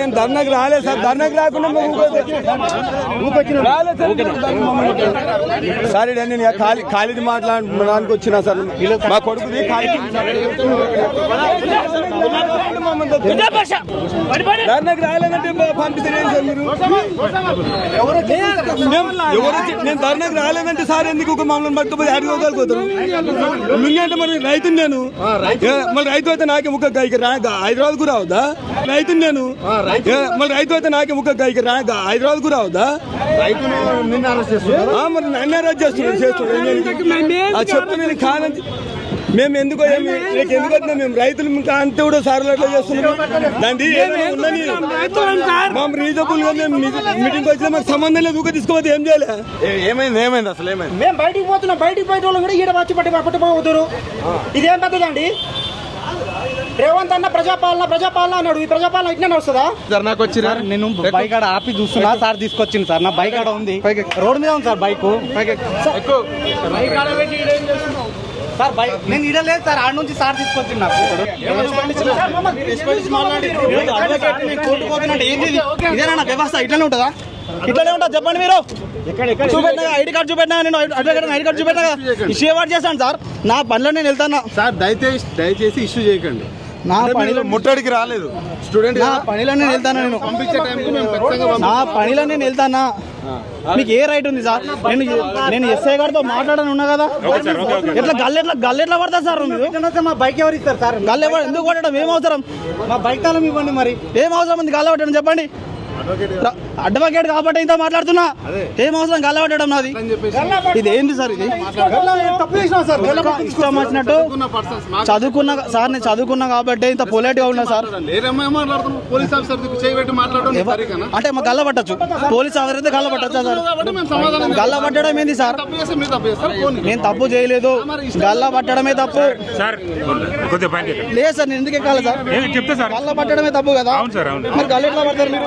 నేను ధర్నాకి రాలేదు సార్. ధర్నాకి రాకుండా సార్ ఈడ నేను ఖాళీ ఖాళీది మాట్లాడడానికి వచ్చిన సార్. మా కొడుకుది ఖాళీ. ధర్నాకి రాలేదంటే పంపిస్తారు సార్ మీరు? మేము- ఎవరు వచ్చి- నేను ధర్నాకి రాలేదంటే సార్ ఎందుకు ఒక మమ్మల్ని పట్టుకుపోయి అడిగోగలుగుతారు లుంగి అంటే మరి రైతుని నేను. మరి రైతు అయితే నాకే ముక్క హైదరాబాద్ కూడా రావద్దా? రైతుని నేను. మరి రైతు అయితే నాకే ముక్క హైదరాబాద్ కూడా నిన్ను అరెస్ట్ చేస్తున్నారు. ఆ, మరి నన్ను అరెస్ట్ చేస్తున్నాడు చేస్తున్నాడు ఆ చెప్తే నేను కాదని మేము ఎందుకు ఏమి నీకు ఎందుకు వచ్చినా మేము రైతులు ఇంకా అంతే కూడా సార్లు అట్లా చేస్తున్నాం. దాన్ని ఏమైనా ఉందని మేము రీజనబుల్గా మేము మీటింగ్ వచ్చినా మాకు సంబంధం లేదు ఊక తీసుకోవద్దు ఏం చేయాలి? ఏమైంది ఏమైంది అసలు ఏమైంది? మేము బయటికి పోతున్నాం బయటికి పోయే వాళ్ళు కూడా ఈడ వచ్చి పట్టి పట్టుకోవద్దురు ఇదేం పెద్దదండి? రేవంత్ అన్న ప్రజాపాలన ప్రజాపాలన అన్నాడు. ఈ ప్రజాపాలన ఇట్లా నడుస్తుందా? ధర్నాకు వచ్చిరా నేను బైక్ ఆడ ఆపి చూస్తున్నా సార్ తీసుకొచ్చింది సార్. నా బైక్ ఆడ ఉంది రోడ్ మీద ఉంది సార్ బైక్. సార్ బైక్ నేను ఇడ లేదు సార్ ఆడ నుంచి సార్ తీసుకొచ్చింది నాకు? ఇదేనా వ్యవస్థ? ఇట్లానే ఉంటుందా? ఇట్లానే ఉంటుందా? చెప్పండి మీరు. చూపెట్టినా ఐడి కార్డు చూపెట్టినా నేను అడ్వకేట్ ఐడి కార్డు చూపెట్టినా ఇష్యూ అవార్డు చేస్తాను సార్. నా పనిలో నేను వెళ్తాను? సార్ దయచేసి దయచేసి ఇష్యూ చేయకండి. నా పనిలో ముట్టడికి రాలేదు. స్టూడెంట్ నా పనిలో నేను వెళ్తాను నేను? నా పనిలో నేను వెళ్తానా? మీకు ఏ రైట్ ఉంది సార్? నేను నేను ఎస్ఐ గారితో మాట్లాడని ఉన్నా కదా? ఎట్లా గల్లె ఎట్లా గల్లె ఎట్లా పడతా సార్ మీరు? మా బైక్ ఎవరు ఇస్తారు సార్? గల్లె ఎవరు- ఎందుకు కొట్టడం ఏం అవసరం? మా బైక్ తాళం ఇవ్వండి మరి. ఏం అవసరం ఉంది గల్ల పట్టడం? చెప్పండి. అడ్వకేట్ కాబట్టి ఇంత మాట్లాడుతున్నా? ఏం అవసరం? గల్ల పట్టడం నాది. ఇది ఏంది సార్ ఇది? తప్పు చేసినా సార్ ఇష్టం వచ్చినట్టు చదువుకున్నా సార్ నేను చదువుకున్నా కాబట్టి ఇంత పొలైట్గా ఉన్నా సార్? అంటే మాకు గల్ల పట్టచ్చు. పోలీస్ ఆఫీసర్ అయితే గల్ల పట్టచ్చా సార్? కాబట్టి మేము సమాధానం గల్ల పట్టడం ఏంది సార్. నేను తప్పు చేయలేదు. గల్ల పట్టడమే తప్పు. లేదు సార్ నేను ఎందుకు ఎక్కాలి సార్? చెప్తే సార్? గల్ల పట్టడమే తప్పు కదా. అవును సార్, అవును. మరి గల్ల ఎట్లా పడతారు మీరు?